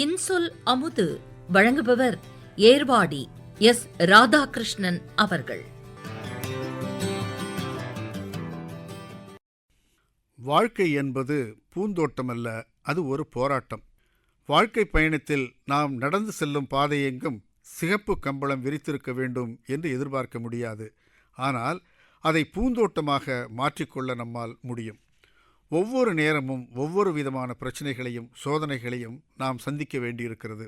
இன்சொல் அமுது வழங்குபவர் ஏர்வாடி எஸ் ராதாகிருஷ்ணன் அவர்கள். வாழ்க்கை என்பது பூந்தோட்டமல்ல அது ஒரு போராட்டம். வாழ்க்கை பயணத்தில் நாம் நடந்து செல்லும் பாதையெங்கும் சிகப்பு கம்பளம் விரித்திருக்க வேண்டும் என்று எதிர்பார்க்க முடியாது. ஆனால் அதை பூந்தோட்டமாக மாற்றிக்கொள்ள நம்மால் முடியும். ஒவ்வொரு நேரமும் ஒவ்வொரு விதமான பிரச்சனைகளையும் சோதனைகளையும் நாம் சந்திக்க வேண்டியிருக்கிறது.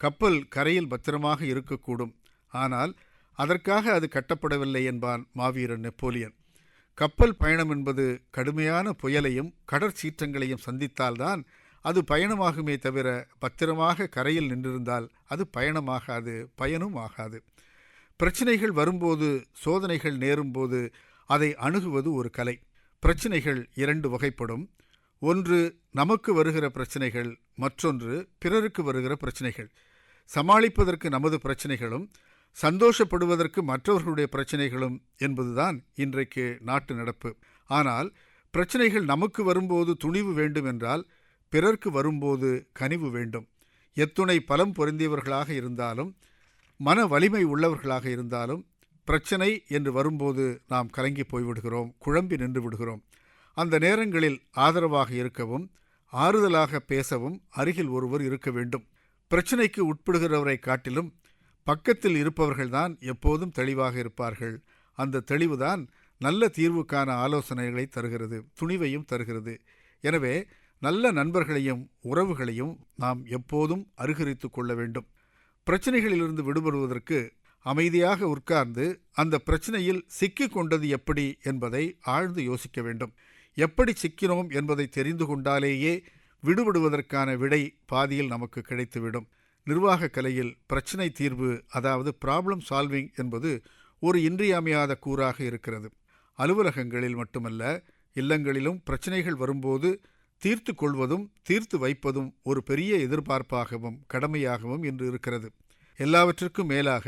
கப்பல் கரையில் பத்திரமாக இருக்கக்கூடும். ஆனால் அதற்காக அது கட்டப்படவில்லை என்பான் மாவீரன் நெப்போலியன். கப்பல் பயணம் என்பது கடுமையான புயலையும் கடற்சீற்றங்களையும் சந்தித்தால்தான் அது பயணமாகுமே தவிர பத்திரமாக கரையில் நின்றிருந்தால் அது பயணமாகாது பயனும் ஆகாது. பிரச்சனைகள் வரும்போது சோதனைகள் நேரும்போது அதை அணுகுவது ஒரு கலை. பிரச்சினைகள் இரண்டு வகைப்படும். ஒன்று நமக்கு வருகிற பிரச்சனைகள். மற்றொன்று பிறருக்கு வருகிற பிரச்சனைகள். சமாளிப்பதற்கு நமது பிரச்சனைகளும் சந்தோஷப்படுவதற்கு மற்றவர்களுடைய பிரச்சனைகளும் என்பதுதான் இன்றைக்கு நாட்டு நடப்பு. ஆனால் பிரச்சனைகள் நமக்கு வரும்போது துணிவு வேண்டும் என்றால் பிறர்க்கு வரும்போது கனிவு வேண்டும். எத்துணை பலம் பொருந்தியவர்களாக இருந்தாலும் மன வலிமை உள்ளவர்களாக இருந்தாலும் பிரச்சனை என்று வரும்போது நாம் கலங்கி போய்விடுகிறோம் குழம்பி நின்று விடுகிறோம். அந்த நேரங்களில் ஆதரவாக இருக்கவும் ஆறுதலாக பேசவும் அருகில் ஒருவர் இருக்க வேண்டும். பிரச்சனைக்கு உட்படுகிறவரை காட்டிலும் பக்கத்தில் இருப்பவர்கள்தான் எப்போதும் தெளிவாக இருப்பார்கள். அந்த தெளிவுதான் நல்ல தீர்வுக்கான ஆலோசனைகளை தருகிறது துணிவையும் தருகிறது. எனவே நல்ல நண்பர்களையும் உறவுகளையும் நாம் எப்போதும் அருகரித்து கொள்ள வேண்டும். பிரச்சனைகளிலிருந்து விடுபடுவதற்கு அமைதியாக உட்கார்ந்து அந்த பிரச்சனையில் சிக்கிக் கொண்டது எப்படி என்பதை ஆழ்ந்து யோசிக்க வேண்டும். எப்படி சிக்கினோம் என்பதை தெரிந்து கொண்டாலேயே விடுபடுவதற்கான விடை பாதியில் நமக்கு கிடைத்துவிடும். நிர்வாக கலையில் பிரச்சனை தீர்வு அதாவது ப்ராப்ளம் சால்விங் என்பது ஒரு இன்றியமையாத கூறாக இருக்கிறது. அலுவலகங்களில் மட்டுமல்ல இல்லங்களிலும் பிரச்சனைகள் வரும்போது தீர்த்து கொள்வதும் தீர்த்து வைப்பதும் ஒரு பெரிய எதிர்பார்ப்பாகவும் கடமையாகவும் இன்று இருக்கிறது. எல்லாவற்றிற்கும் மேலாக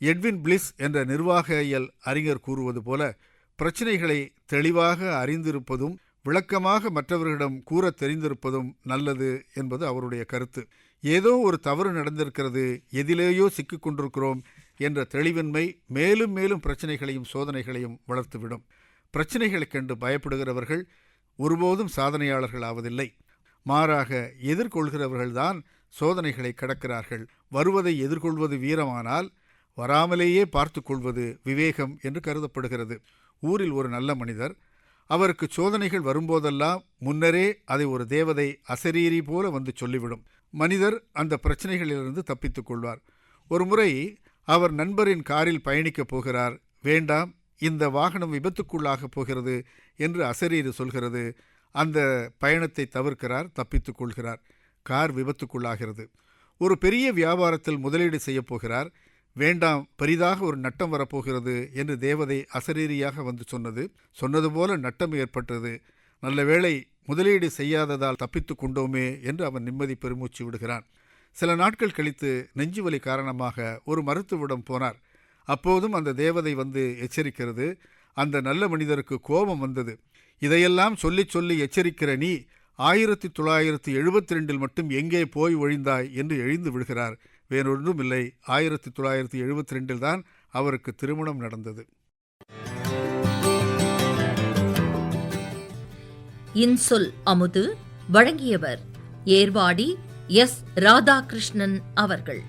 எட்வின் பிளிஸ் என்ற நிர்வாகியல் அறிஞர் கூறுவது போல பிரச்சனைகளை தெளிவாக அறிந்திருப்பதும் விளக்கமாக மற்றவர்களிடம் கூற தெரிந்திருப்பதும் நல்லது என்பது அவருடைய கருத்து. ஏதோ ஒரு தவறு நடந்திருக்கிறது எதிலேயோ சிக்கிக்கொண்டிருக்கிறோம் என்ற தெளிவின்மை மேலும் மேலும் பிரச்சனைகளையும் சோதனைகளையும் வளர்த்துவிடும். பிரச்சனைகளைக் கண்டு பயப்படுகிறவர்கள் ஒருபோதும் சாதனையாளர்கள் ஆவதில்லை. மாறாக எதிர்கொள்கிறவர்கள்தான் சோதனைகளை கடக்கிறார்கள். வருவதை எதிர்கொள்வது வீரமானால் வராமலேயே பார்த்து கொள்வது விவேகம் என்று கருதப்படுகிறது. ஊரில் ஒரு நல்ல மனிதர் அவருக்கு சோதனைகள் வரும்போதெல்லாம் முன்னரே அதை ஒரு தேவதை அசரீரி போல வந்து சொல்லிவிடும். மனிதர் அந்த பிரச்சனைகளிலிருந்து தப்பித்துக் கொள்வார். ஒரு முறை அவர் நண்பரின் காரில் பயணிக்கப் போகிறார். வேண்டாம் இந்த வாகனம் விபத்துக்குள்ளாகப் போகிறது என்று அசரீரி சொல்கிறது. அந்த பயணத்தை தவிர்க்கிறார் தப்பித்துக் கொள்கிறார். கார் விபத்துக்குள்ளாகிறது. ஒரு பெரிய வியாபாரத்தில் முதலீடு செய்யப் போகிறார். வேண்டாம் பெரிதாக ஒரு நட்டம் வரப்போகிறது என்று தேவதை அசரீரியாக வந்து சொன்னது. சொன்னது போல நட்டம் ஏற்பட்டது. நல்ல வேளை முதலீடு செய்யாததால் தப்பித்து கொண்டோமே என்று அவன் நிம்மதி பெருமூச்சு விடுகிறான். சில நாட்கள் கழித்து நெஞ்சுவலி காரணமாக ஒரு மருத்துவிடம் போனார். அப்போதும் அந்த தேவதை வந்து எச்சரிக்கிறது. அந்த நல்ல மனிதருக்கு கோபம் வந்தது. இதையெல்லாம் சொல்லி சொல்லி எச்சரிக்கிற நீ ஆயிரத்தி தொள்ளாயிரத்தி எழுபத்தி ரெண்டில் மட்டும் எங்கே போய் ஒழிந்தாய் என்று எழுந்து விடுகிறார். வேறொன்றும் இல்லை. ஆயிரத்தி தொள்ளாயிரத்தி எழுபத்தி ரெண்டில் தான் அவருக்கு திருமணம் நடந்தது. இன்சொல் அமுது வழங்கியவர் ஏர்வாடி எஸ். ராதாகிருஷ்ணன் அவர்கள்.